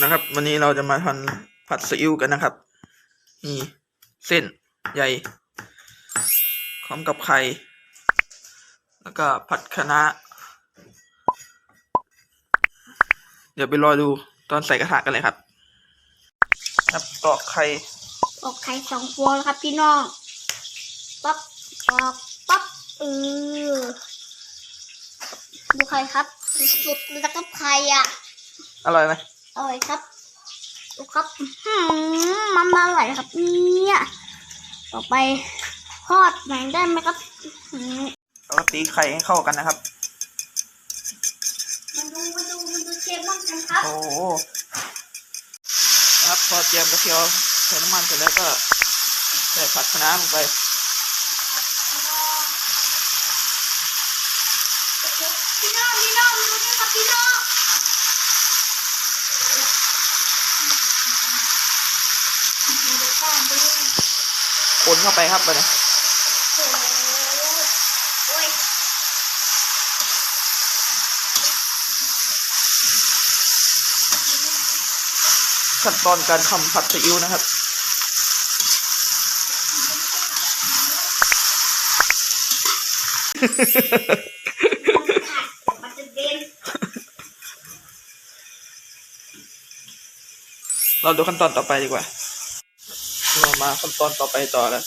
นะครับ วันนี้เราจะมาทำผัดซีอิ๊วกันนะครับนี่เส้นใหญ่พร้อมกับไข่แล้วก็ผัดคะน้าเดี๋ยวไปรอดูตอนใส่กระทะกันเลยครับ ครับตอกไข่ออกไข่สองฟองแล้วครับพี่น้องปั๊บออกปั๊บเออดูไข่ครับสุดๆแล้วก็ไข่อะ อร่อยไหม อร่อยครับดูครับอื้อหืมมันอร่อยนะครับเนี่ยต่อไปทอดหน่อยได้ไหมครับอื้อหือแล้วก็ตีไข่ให้เข้ากันนะครับมาดูมาดูมาดูเชฟบ้างกันครับโอ้โหนะครับพอเจียมกระเทียมใส่น้ำมันเสร็จแล้วก็ใส่ผัดคะน้าลงไปพี่น้องพี่น้องดูนี่ครับพี่น้องดูข้างดู คนเข้าไปครับไปเลยโอ้โหโอ้ยขั้นตอนการทำผัดซีอิ๊วนะครับมันจะเด่นเราดูขั้นตอนต่อไปดีกว่าเรา มาขั้นตอนต่อไปต่อแล้ว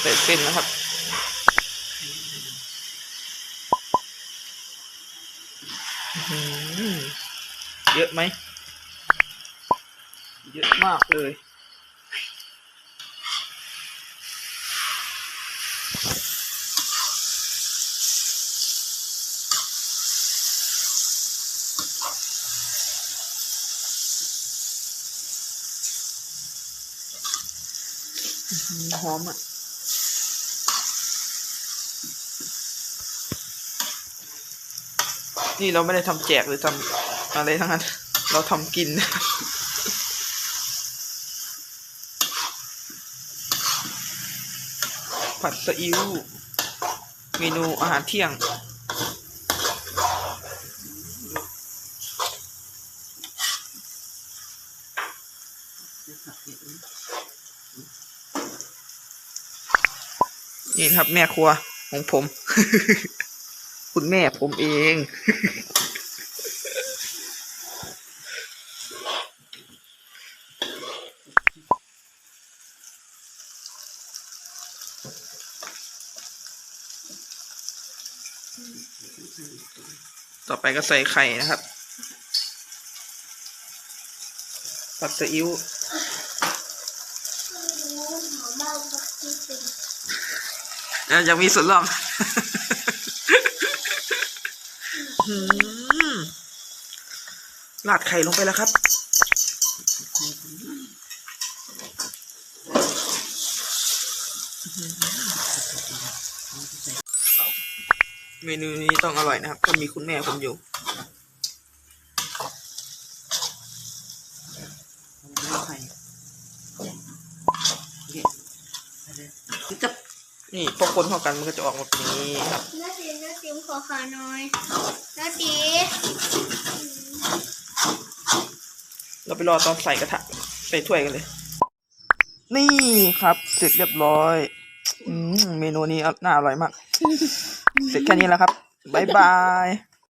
ใส่เส้นนะครับเยอะไหม เยอะมากเลย หอมอะนี่เราไม่ได้ทำแจกหรือทำอะไรทั้งนั้น เราทำกิน ผัดซีอิ๊วเมนูอาหารเที่ยง นี่ครับ แม่ครัวของผม คุณแม่ผมเอง ต่อไปก็ใส่ไข่นะครับผัดซีอิ๊วหอมมากครับที่สุดแล้ว ยังมีส่วนร่วมหืมราดไข่ลงไปแล้วครับ เมนูนี้ต้องอร่อยนะครับถ้ามีคุณแม่ผมอยู่ นี่พอคนเข้ากันมันก็จะออกมาเป็นอย่างนี้ครับเนื้อตีเนื้อตีมขอขาหน่อยเนื้อตีเราไปรอตอนใส่กระทะใส่ถ้วยกันเลย นี่ครับ เสร็จเรียบร้อยอืมเมนูนี้น่าอร่อยมาก เสร็จแค่นี้แล้วครับ บ๊ายบาย